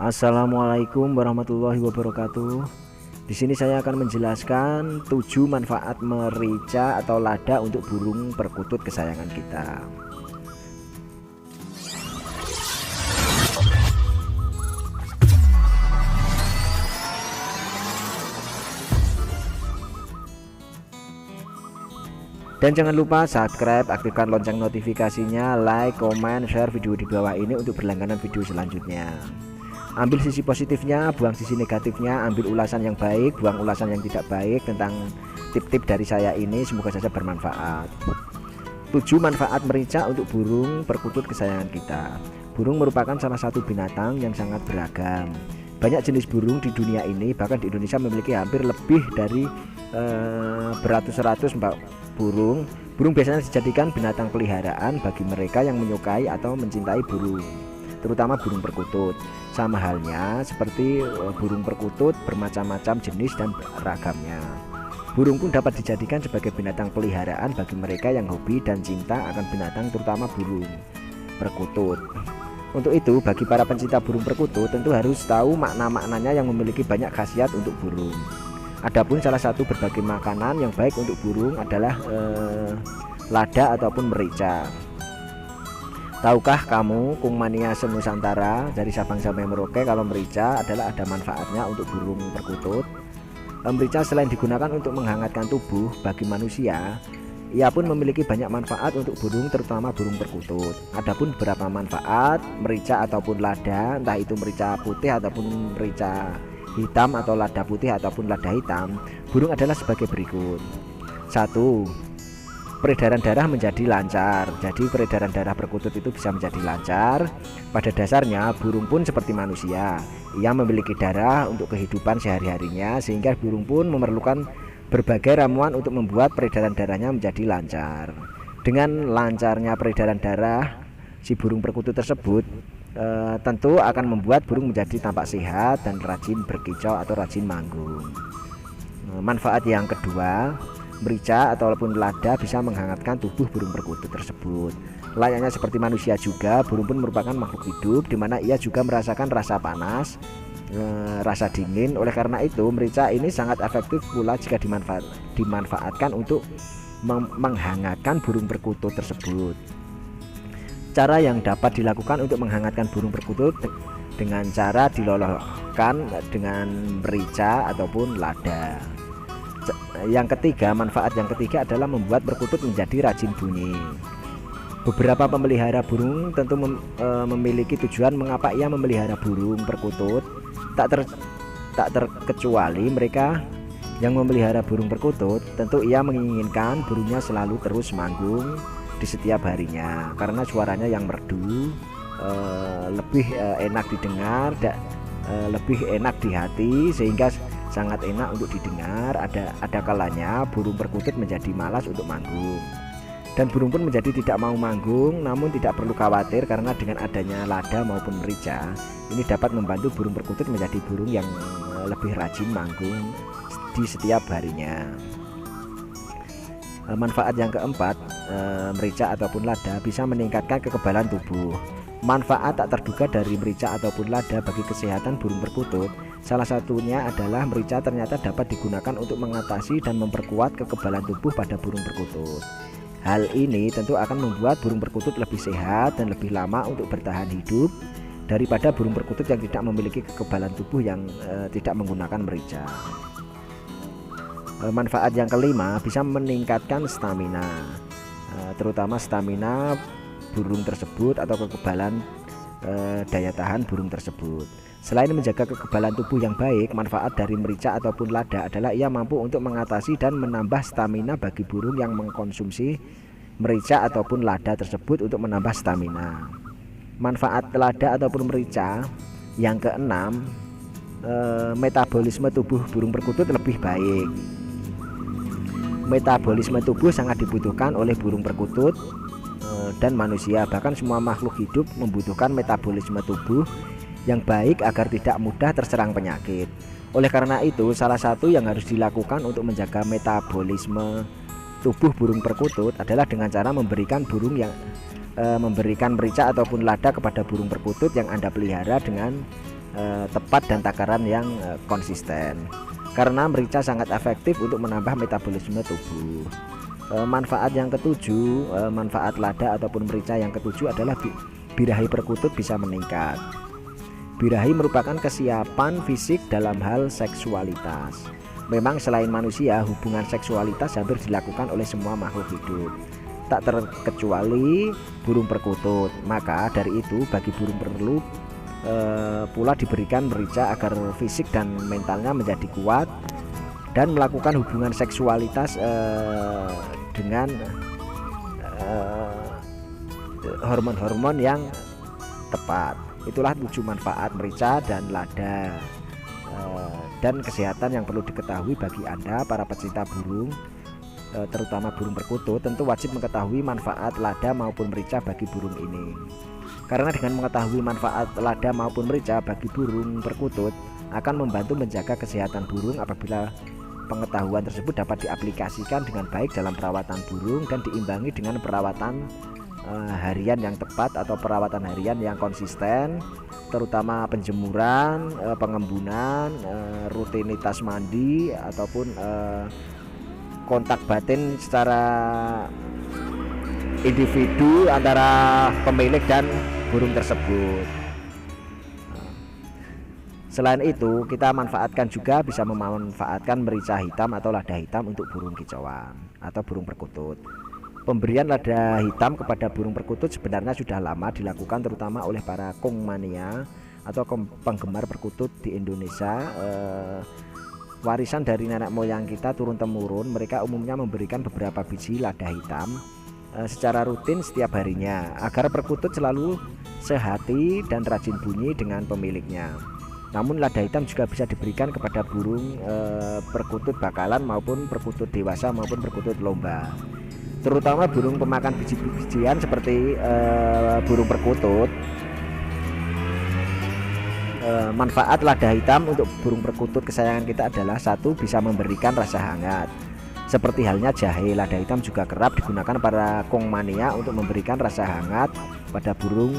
Assalamualaikum warahmatullahi wabarakatuh. Di sini saya akan menjelaskan 7 manfaat merica atau lada untuk burung perkutut kesayangan kita. Dan jangan lupa subscribe, aktifkan lonceng notifikasinya, like, comment, share video di bawah ini untuk berlangganan video selanjutnya. Ambil sisi positifnya, buang sisi negatifnya, ambil ulasan yang baik, buang ulasan yang tidak baik tentang tip-tip dari saya ini semoga saja bermanfaat. 7 manfaat merica untuk burung perkutut kesayangan kita. Burung merupakan salah satu binatang yang sangat beragam. Banyak jenis burung di dunia ini, bahkan di Indonesia memiliki hampir lebih dari eh, beratus-ratus burung burung biasanya dijadikan binatang peliharaan bagi mereka yang menyukai atau mencintai burung terutama burung perkutut sama halnya seperti eh, burung perkutut bermacam-macam jenis dan ragamnya burung pun dapat dijadikan sebagai binatang peliharaan bagi mereka yang hobi dan cinta akan binatang terutama burung perkutut untuk itu, bagi para pencinta burung perkutut tentu harus tahu makna-maknanya yang memiliki banyak khasiat untuk burung. Adapun salah satu berbagai makanan yang baik untuk burung adalah eh, lada ataupun merica. Tahukah kamu Kungmania senusantara dari Sabang sampai Merauke kalau merica adalah ada manfaatnya untuk burung perkutut? Merica selain digunakan untuk menghangatkan tubuh bagi manusia, ia pun memiliki banyak manfaat untuk burung terutama burung perkutut. Adapun beberapa manfaat merica ataupun lada, entah itu merica putih ataupun merica hitam atau lada putih ataupun lada hitam burung adalah sebagai berikut satu peredaran darah menjadi lancar. Jadi peredaran darah perkutut itu bisa menjadi lancar. Pada dasarnya burung pun seperti manusia. Ia memiliki darah untuk kehidupan sehari-harinya sehingga burung pun memerlukan berbagai ramuan untuk membuat peredaran darahnya menjadi lancar. Dengan lancarnya peredaran darah si burung perkutut tersebut e, tentu akan membuat burung menjadi tampak sehat dan rajin berkicau atau rajin manggung. E, manfaat yang kedua, merica ataupun lada bisa menghangatkan tubuh burung perkutut tersebut. Layaknya seperti manusia juga, burung pun merupakan makhluk hidup di mana ia juga merasakan rasa panas, e, rasa dingin. Oleh karena itu, merica ini sangat efektif pula jika dimanfaat, dimanfaatkan untuk menghangatkan burung perkutut tersebut. Cara yang dapat dilakukan untuk menghangatkan burung perkutut dengan cara diloloskan dengan merica ataupun lada. Yang ketiga, manfaat yang ketiga adalah membuat perkutut menjadi rajin bunyi. Beberapa pemelihara burung tentu mem, e, memiliki tujuan mengapa ia memelihara burung perkutut. Tak ter, tak terkecuali mereka yang memelihara burung perkutut, tentu ia menginginkan burungnya selalu terus manggung di setiap harinya karena suaranya yang merdu uh, lebih uh, enak didengar da, uh, lebih enak di hati sehingga sangat enak untuk didengar ada ada kalanya burung perkutut menjadi malas untuk manggung dan burung pun menjadi tidak mau manggung namun tidak perlu khawatir karena dengan adanya lada maupun merica ini dapat membantu burung perkutut menjadi burung yang lebih rajin manggung di setiap harinya manfaat yang keempat e, merica ataupun lada bisa meningkatkan kekebalan tubuh. Manfaat tak terduga dari merica ataupun lada bagi kesehatan burung perkutut Salah satunya adalah merica ternyata dapat digunakan untuk mengatasi dan memperkuat kekebalan tubuh pada burung perkutut Hal ini tentu akan membuat burung perkutut lebih sehat dan lebih lama untuk bertahan hidup daripada burung perkutut yang tidak memiliki kekebalan tubuh yang e, tidak menggunakan merica. E, manfaat yang kelima bisa meningkatkan stamina. Eh, terutama stamina burung tersebut atau kekebalan eh, daya tahan burung tersebut. Selain menjaga kekebalan tubuh yang baik, manfaat dari merica ataupun lada adalah ia mampu untuk mengatasi dan menambah stamina bagi burung yang mengkonsumsi merica ataupun lada tersebut untuk menambah stamina. Manfaat lada ataupun merica yang keenam, eh, metabolisme tubuh burung perkutut lebih baik metabolisme tubuh sangat dibutuhkan oleh burung perkutut dan manusia. Bahkan semua makhluk hidup membutuhkan metabolisme tubuh yang baik agar tidak mudah terserang penyakit. Oleh karena itu salah satu yang harus dilakukan untuk menjaga metabolisme tubuh burung perkutut adalah dengan cara memberikan burung yang e, memberikan merica ataupun lada kepada burung perkutut yang Anda pelihara dengan eh, tepat dan takaran yang eh, konsisten. Karena merica sangat efektif untuk menambah metabolisme tubuh manfaat yang ketujuh eh, manfaat lada ataupun merica yang ketujuh adalah bi birahi perkutut bisa meningkat birahi merupakan kesiapan fisik dalam hal seksualitas Memang selain manusia, hubungan seksualitas hampir dilakukan oleh semua makhluk hidup. Tak terkecuali burung perkutut. Maka dari itu bagi burung perlu e, pula diberikan merica agar fisik dan mentalnya menjadi kuat dan melakukan hubungan seksualitas e, dengan hormon-hormon yang tepat. Itulah tujuh manfaat merica dan lada dan kesehatan yang perlu diketahui bagi Anda para pecinta burung eh, terutama burung perkutut tentu wajib mengetahui manfaat lada maupun merica bagi burung ini karena dengan mengetahui manfaat lada maupun merica bagi burung perkutut akan membantu menjaga kesehatan burung apabila pengetahuan tersebut dapat diaplikasikan dengan baik dalam perawatan burung dan diimbangi dengan perawatan uh, harian yang tepat atau perawatan harian yang konsisten terutama penjemuran, uh, pengembunan, uh, rutinitas mandi ataupun uh, kontak batin secara individu antara pemilik dan burung tersebut. Selain itu, kita manfaatkan juga bisa memanfaatkan merica hitam atau lada hitam untuk burung kicauan atau burung perkutut. Pemberian lada hitam kepada burung perkutut sebenarnya sudah lama dilakukan terutama oleh para kongmania atau penggemar perkutut di Indonesia. Eh, warisan dari nenek moyang kita turun temurun, mereka umumnya memberikan beberapa biji lada hitam eh, secara rutin setiap harinya agar perkutut selalu sehati dan rajin bunyi dengan pemiliknya. Namun lada hitam juga bisa diberikan kepada burung eh, perkutut bakalan maupun perkutut dewasa maupun perkutut lomba. Terutama burung pemakan biji-bijian seperti uh, burung perkutut. Uh, manfaat lada hitam untuk burung perkutut kesayangan kita adalah satu bisa memberikan rasa hangat. Seperti halnya jahe lada hitam juga kerap digunakan para kongmania untuk memberikan rasa hangat pada burung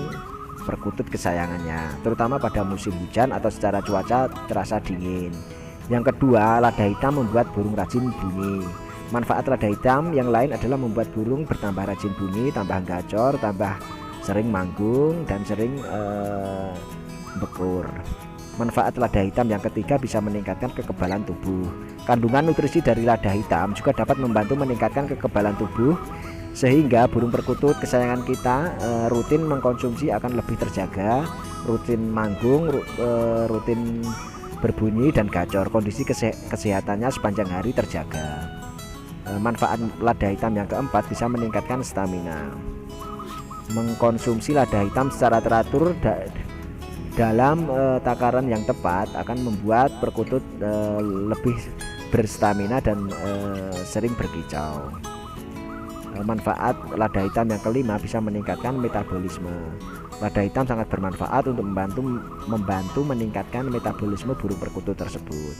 perkutut kesayangannya terutama pada musim hujan atau secara cuaca terasa dingin yang kedua lada hitam membuat burung rajin bunyi Manfaat lada hitam yang lain adalah membuat burung bertambah rajin bunyi, tambah gacor, tambah sering manggung dan sering uh, bekur. Manfaat lada hitam yang ketiga bisa meningkatkan kekebalan tubuh. Kandungan nutrisi dari lada hitam juga dapat membantu meningkatkan kekebalan tubuh sehingga burung perkutut kesayangan kita uh, rutin mengkonsumsi akan lebih terjaga, rutin manggung, uh, rutin berbunyi dan gacor. Kondisi kese kesehatannya sepanjang hari terjaga. Eh, manfaat lada hitam yang keempat bisa meningkatkan stamina mengkonsumsi lada hitam secara teratur da dalam e, takaran yang tepat akan membuat perkutut e, lebih berstamina dan e, sering berkicau manfaat lada hitam yang kelima bisa meningkatkan metabolisme. Lada hitam sangat bermanfaat untuk membantu membantu meningkatkan metabolisme burung perkutut tersebut.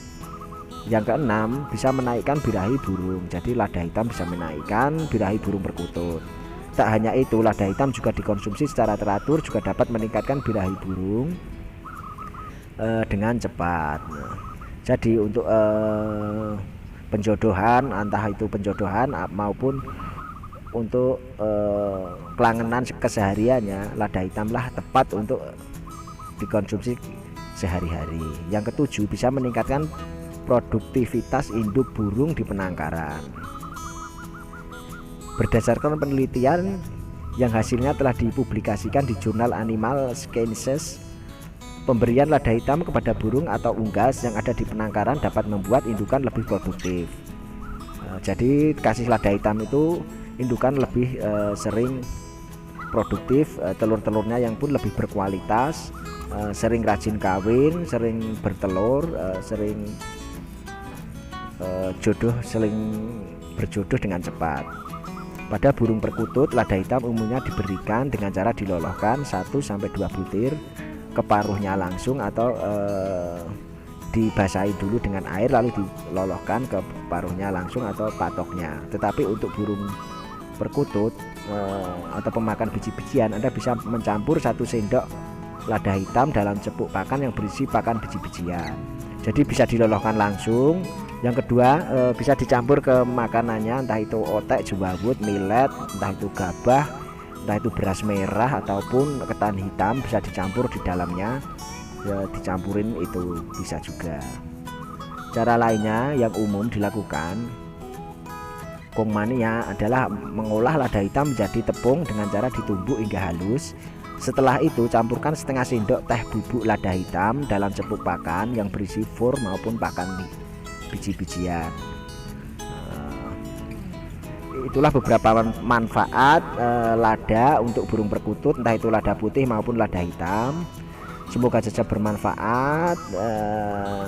Yang keenam bisa menaikkan birahi burung. Jadi lada hitam bisa menaikkan birahi burung perkutut. Tak hanya itu lada hitam juga dikonsumsi secara teratur juga dapat meningkatkan birahi burung uh, dengan cepat. Jadi untuk uh, penjodohan entah itu penjodohan maupun untuk uh, kelangenan kesehariannya lada hitamlah tepat untuk dikonsumsi sehari-hari yang ketujuh bisa meningkatkan produktivitas induk burung di penangkaran. Berdasarkan penelitian yang hasilnya telah dipublikasikan di jurnal Animal Sciences, pemberian lada hitam kepada burung atau unggas yang ada di penangkaran dapat membuat indukan lebih produktif. Eh, jadi kasih lada hitam itu indukan lebih uh, sering produktif, uh, telur-telurnya yang pun lebih berkualitas, uh, sering rajin kawin, sering bertelur, uh, sering Eh, jodoh seling berjodoh dengan cepat. Pada burung perkutut, lada hitam umumnya diberikan dengan cara diloloskan 1 sampai 2 butir ke paruhnya langsung atau dibasahi dulu dengan air lalu diloloskan ke paruhnya langsung atau patoknya. Tetapi untuk burung perkutut eh, atau pemakan biji-bijian Anda bisa mencampur satu sendok lada hitam dalam cepuk pakan yang berisi pakan biji-bijian. Jadi bisa diloloskan langsung. Yang kedua e, bisa dicampur ke makanannya entah itu otek jewawut millet entah itu gabah entah itu beras merah ataupun ketan hitam bisa dicampur di dalamnya. Ya dicampurin itu bisa juga. Cara lainnya yang umum dilakukan kong mania adalah mengolah lada hitam menjadi tepung dengan cara ditumbuk hingga halus setelah itu campurkan setengah sendok teh bubuk lada hitam dalam cepuk pakan yang berisi fur maupun pakan biji-bijian. Eh, itulah beberapa manfaat uh, lada untuk burung perkutut entah itu lada putih maupun lada hitam. Semoga saja bermanfaat. Uh,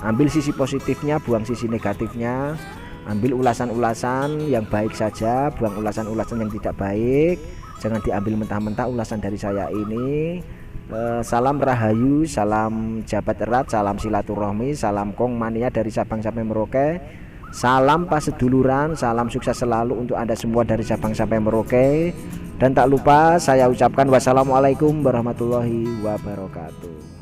ambil sisi positifnya, buang sisi negatifnya. Ambil ulasan-ulasan yang baik saja, buang ulasan-ulasan yang tidak baik. Jangan diambil mentah-mentah ulasan dari saya ini. Eh, salam rahayu salam jabat erat salam silaturahmi salam kong mania dari Sabang sampai Merauke. Salam pas seduluran salam sukses selalu untuk anda semua dari Sabang sampai Merauke. Dan tak lupa saya ucapkan wassalamualaikum warahmatullahi wabarakatuh